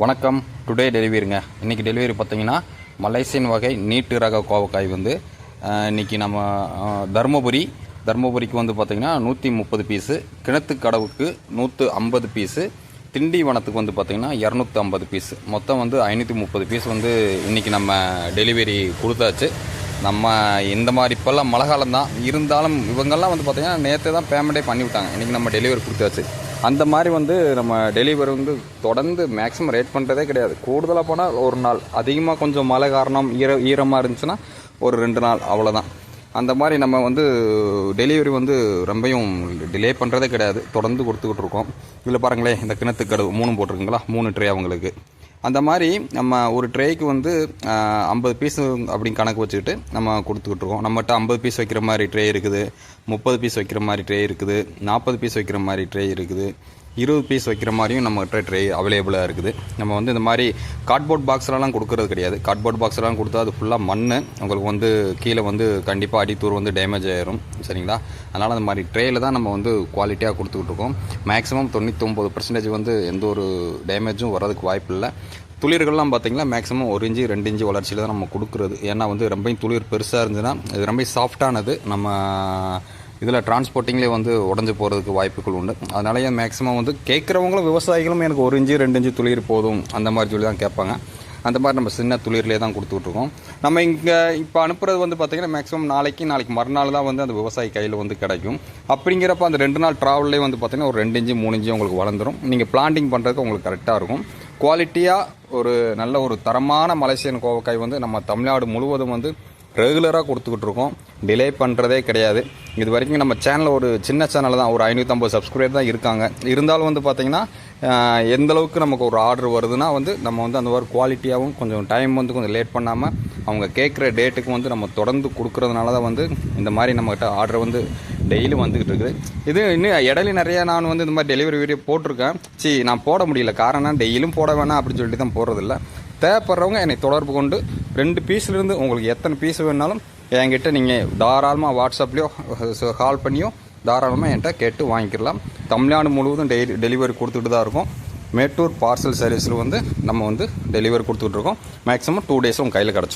வணக்கம். டுடே டெலிவரிங்க இன்றைக்கி டெலிவரி பார்த்தீங்கன்னா மலேசியன் வகை நீட்டு ரக கோவக்காய் வந்து இன்றைக்கி இன்னைக்கு நம்ம தருமபுரி தருமபுரிக்கு வந்து பார்த்திங்கன்னா நூற்றி முப்பது பீஸு கிணத்து கடவுக்கு நூற்று ஐம்பது பீஸு திண்டிவனத்துக்கு வந்து பார்த்திங்கன்னா இரநூத்தி ஐம்பது பீஸ் மொத்தம் வந்து ஐநூற்றி முப்பது பீஸ் வந்து இன்றைக்கி நம்ம டெலிவரி கொடுத்தாச்சு. நம்ம இந்த மாதிரி இப்போல்லாம் மழை காலம் தான் இருந்தாலும் இவங்கெல்லாம் வந்து பார்த்திங்கன்னா நேற்று தான் பேமெண்ட்டே பண்ணிவிட்டாங்க. இன்றைக்கி நம்ம டெலிவரி கொடுத்தாச்சு. அந்த மாதிரி வந்து நம்ம டெலிவரி வந்து தொடர்ந்து மேக்ஸிமம் ரேட் பண்ணுறதே கிடையாது. கூடுதலாக போனால் ஒரு நாள். அதிகமாக கொஞ்சம் மழை காரணம் ஈர ஈரமாக இருந்துச்சுன்னா ஒரு ரெண்டு நாள் அவ்வளோதான் அந்த மாதிரி நம்ம வந்து டெலிவரி வந்து ரொம்பையும் டிலே பண்ணுறதே கிடையாது. தொடர்ந்து கொடுத்துக்கிட்டு இருக்கோம். இதில் பாருங்களேன் இந்த கிணத்துக்கடவு மூணு போட்டிருக்குங்களா? மூணு ட்ரே அவங்களுக்கு. அந்த மாதிரி நம்ம ஒரு ட்ரேக்கு வந்து ஐம்பது பீஸ் அப்படின்னு கணக்கு வச்சுக்கிட்டு நம்ம கொடுத்துக்கிட்டு இருக்கோம். நம்மகிட்ட ஐம்பது பீஸ் வைக்கிற மாதிரி ட்ரே இருக்குது முப்பது பீஸ் வைக்கிற மாதிரி ட்ரே இருக்குது நாற்பது பீஸ் வைக்கிற மாதிரி ட்ரே இருக்குது. இருபது பீஸ் வைக்கிற மாதிரியும் நம்மகிட்ட ட்ரே அவைலபிளாக இருக்குது. நம்ம வந்து இந்த மாதிரி கார்ட்போர்ட் பாக்ஸ்லலாம் கொடுக்கறது கிடையாது. கார்ட்போர்ட் பாக்ஸ்லாம் கொடுத்தா அது ஃபுல்லாக மண் உங்களுக்கு வந்து கீழே வந்து கண்டிப்பாக அடித்தூர் வந்து டேமேஜ் ஆயிரும். சரிங்களா? அதனால் அந்த மாதிரி ட்ரேயில் தான் நம்ம வந்து குவாலிட்டியாக கொடுத்துக்கிட்டு இருக்கோம். மேக்ஸிமம் தொண்ணூத்தொம்பது பர்சன்டேஜ் வந்து எந்த ஒரு டேமேஜும் வரதுக்கு வாய்ப்பு இல்லை துளிர்கள்லாம் பார்த்தீங்கன்னா மேக்ஸிமம் ஒரு இன்ச்சு ரெண்டு இன்ச்சு வளர்ச்சியில் தான் நம்ம கொடுக்குறது. ஏன்னா வந்து ரொம்பையும் துளிர் பெருசாக இருந்துச்சுன்னா இது ரொம்ப சாஃப்டானது நம்ம இதில் டிரான்ஸ்போர்ட்டிங்லேயே வந்து உடஞ்சி போகிறதுக்கு வாய்ப்புகள் உண்டு. அதனாலேயே மேக்ஸிமம் வந்து கேட்குறவங்களும் விவசாயிகளும் எனக்கு ஒரு இன்ச்சு ரெண்டு இன்ச்சு துளிர் போதும் அந்த மாதிரி சொல்லி தான் கேட்பாங்க. அந்த மாதிரி நம்ம சின்ன துளிர்லேயே தான் கொடுத்துட்ருக்கோம் நம்ம இங்கே இப்போ அனுப்புறது வந்து பார்த்திங்கன்னா மேக்ஸிமம் நாளைக்கு நாளைக்கு மறுநாள் தான் வந்து அந்த விவசாயி கையில் வந்து கிடைக்கும். அப்படிங்கிறப்ப அந்த ரெண்டு நாள் ட்ராவல்லே வந்து பார்த்திங்கன்னா ஒரு ரெண்டு இன்ச்சு மூணு இன்ச்சு உங்களுக்கு வளர்ந்துடும் நீங்கள் பிளான்டிங் பண்ணுறதுக்கு உங்களுக்கு கரெக்டாக இருக்கும். குவாலிட்டியாக ஒரு நல்ல ஒரு தரமான மலேசியன் கோவக்காய் வந்து நம்ம தமிழ்நாடு முழுவதும் வந்து ரெகுலராக கொடுத்துக்கிட்டு இருக்கோம். டிலே பண்ணுறதே கிடையாது. இது வரைக்கும் நம்ம சேனலில் ஒரு சின்ன சேனல் தான் ஒரு ஐநூற்றம்பது சப்ஸ்கிரைபர் தான் இருக்காங்க. இருந்தாலும் வந்து பார்த்திங்கன்னா எந்தளவுக்கு எந்த அளவுக்கு நமக்கு ஒரு ஆர்டர் வருதுன்னா வந்து நம்ம வந்து அந்த மாதிரி குவாலிட்டியாகவும் கொஞ்சம் டைம் வந்து கொஞ்சம் லேட் பண்ணாமல் அவங்க கேட்குற டேட்டுக்கு வந்து நம்ம தொடர்ந்து கொடுக்குறதுனால தான் வந்து இந்த மாதிரி நம்மகிட்ட ஆர்டர் வந்து டெய்லி வந்துக்கிட்டு இருக்குது. இது இன்னும் இடையில நிறையா நான் வந்து இந்த மாதிரி டெலிவரி வீடியோ போட்டிருக்கேன். சி நான் போட முடியல. காரணம் டெய்லியும் போட வேணாம் அப்படின்னு சொல்லிட்டு தான் போடுறதில்ல. தேவைப்படுறவங்க என்னை தொடர்பு கொண்டு ரெண்டு பீஸ்லேருந்து உங்களுக்கு எத்தனை பீஸ் வேணாலும் என்கிட்ட நீங்கள் தாராளமாக வாட்ஸ்அப்லேயோ கால் பண்ணியோ தாராளமாக என்கிட்ட கேட்டு வாங்கிக்கலாம். தமிழ்நாடு முழுவதும் டெய்லி டெலிவரி கொடுத்துட்டு தான் இருக்கோம். மேட்டூர் பார்சல் சர்வீஸில் வந்து நம்ம வந்து டெலிவரி கொடுத்துட்ருக்கோம் மேக்ஸிமம் டூ டேஸ் உங்கள் கையில் கிடச்சிடும்